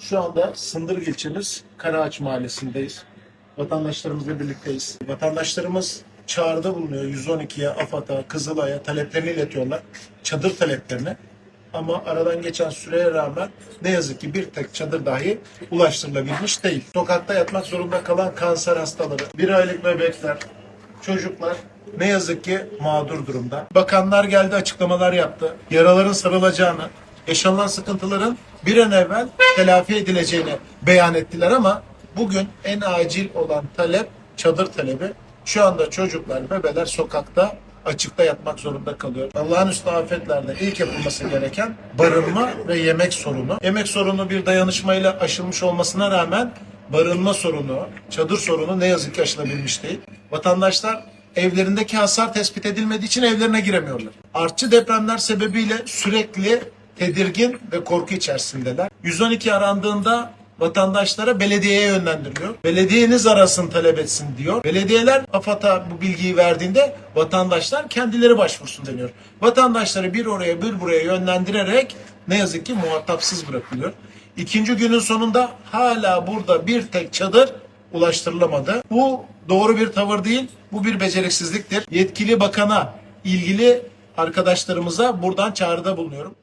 Şu anda Sındırg ilçemiz Karaağaç Mahallesi'ndeyiz. Vatandaşlarımızla birlikteyiz. Vatandaşlarımız çağrıda bulunuyor 112'ye, AFAD'a, Kızılay'a taleplerini iletiyorlar. Çadır taleplerini. Ama aradan geçen süreye rağmen ne yazık ki bir tek çadır dahi ulaştırılabilmiş değil. Sokakta yatmak zorunda kalan kanser hastaları, bir aylık bebekler, çocuklar ne yazık ki mağdur durumda. Bakanlar geldi açıklamalar yaptı. Yaraların sarılacağını, yaşanılan sıkıntıların bir an evvel telafi edileceğini beyan ettiler ama bugün en acil olan talep çadır talebi. Şu anda çocuklar, bebeler sokakta açıkta yatmak zorunda kalıyor. Olağanüstü afetlerde ilk yapılması gereken barınma ve yemek sorunu. Yemek sorunu bir dayanışmayla aşılmış olmasına rağmen barınma sorunu, çadır sorunu ne yazık ki aşılabilmiş değil. Vatandaşlar evlerindeki hasar tespit edilmediği için evlerine giremiyorlar. Artçı depremler sebebiyle sürekli tedirgin ve korku içerisindeler. 112 arandığında vatandaşlara belediyeye yönlendiriliyor. Belediyeniz arasın talep etsin diyor. Belediyeler AFAD'a bu bilgiyi verdiğinde vatandaşlar kendileri başvursun deniyor. Vatandaşları bir oraya bir buraya yönlendirerek ne yazık ki muhatapsız bırakılıyor. İkinci günün sonunda hala burada bir tek çadır ulaştırılamadı. Bu doğru bir tavır değil, bu bir beceriksizliktir. Yetkili bakana, ilgili arkadaşlarımıza buradan çağrıda bulunuyorum.